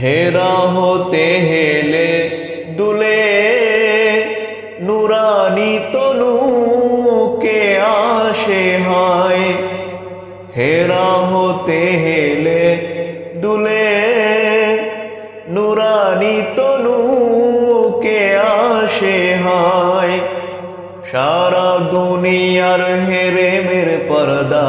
হেরা হতে হেলে দুলে নুরানি তনু কে আসে হয়। হেরা হতে হেলে দুলে নুরানি তনু কে আসে হয়। সারা দুনিয়ার হেরে মের পর্দা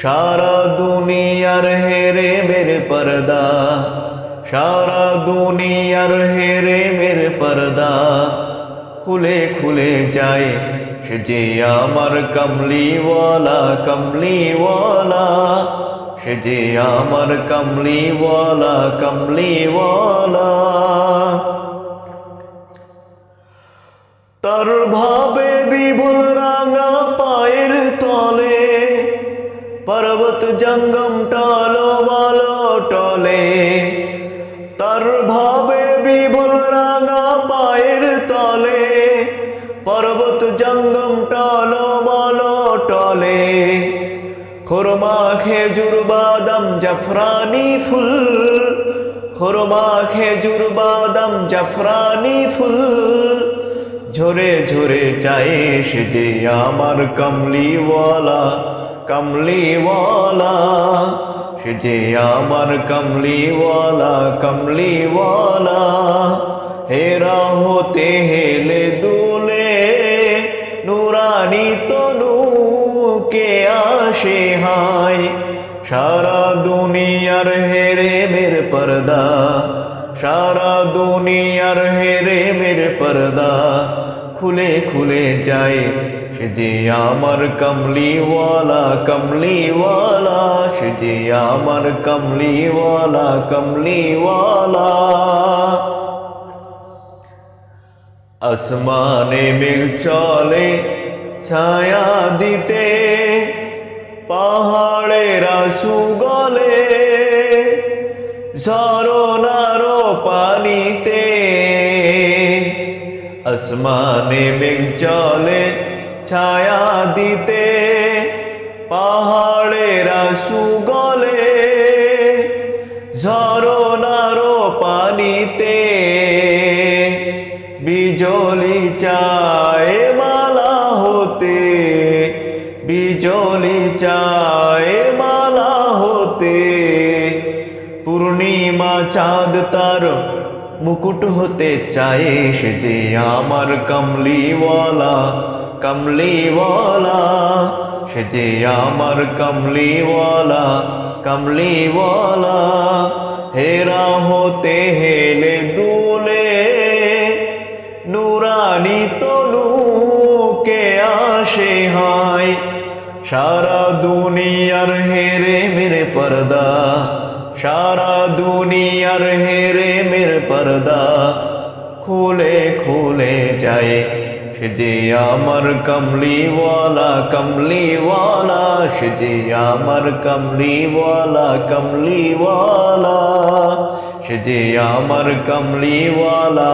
সারা দুনিয়ার হেরে মেরে পর্দা সারা দুনিয়ার হেরে মেরে পর্দা খুলে খুলে যায় সে যে আমার কমলিওয়ালা কমলিওয়ালা সে যে আমার কমলিওয়ালা কমলিওয়ালা তার ভাবে পর্বত জঙ্গম টালো মালো টলে। তার ভাবে বিভুল রাঙা পায়ের তলে। পর্বত জঙ্গম টালো মালো টলে। খোরমা খেজুর বাদাম জাফরানি ফুল। খোরমা খেজুর বাদাম জাফরানি ফুল। ঝরে ঝরে যায় যে আমার কমলিওয়ালা। কমলিওয়ালা সে যে আমার কমলিওয়ালা কমলিওয়ালা হেরা হতে হেলে দুলে নুরানি তনু কে আসে হায় সারা দুনিয়ার হেরে মের পর্দা সারা দুনিয়ার হেরে মের পর্দা খুলে খুলে যায় সে যে আমার কমলিওয়ালা কমলিওয়ালা সে যে আমার কমলিওয়ালা কমলিওয়ালা। আসমানে মেঘ চলে, ছায়া দিতে, পাহাড়েরা সুগলে ঝরনারো পানিতে। আসমানে মেঘ চলে ছায়া দিতে, পাহাড়েরা সুগলে ঝরনারো পানিতে বিজলি চায় মালা হতে, বিজলি চায় মালা হতে। পূর্ণিমা চাঁদ তার মুকুট হতে চায়, সে যে আমার কমলিওয়ালা। কমলিওয়ালা সে যে আমার কমলিওয়ালা কমলিওয়ালা হেরা হতে হেলে দুলে নুরানি তনু কে আসে হয় সারা দুনিয়ার হেরে মেরে পর্দা সারা দুনিয়ার হেরে মেরে পর্দা খুলে খুলে যায় সে যে আমার কমলিওয়ালা কমলিওয়ালা সে যে আমার কমলিওয়ালা কমলিওয়ালা সে যে আমার কমলিওয়ালা।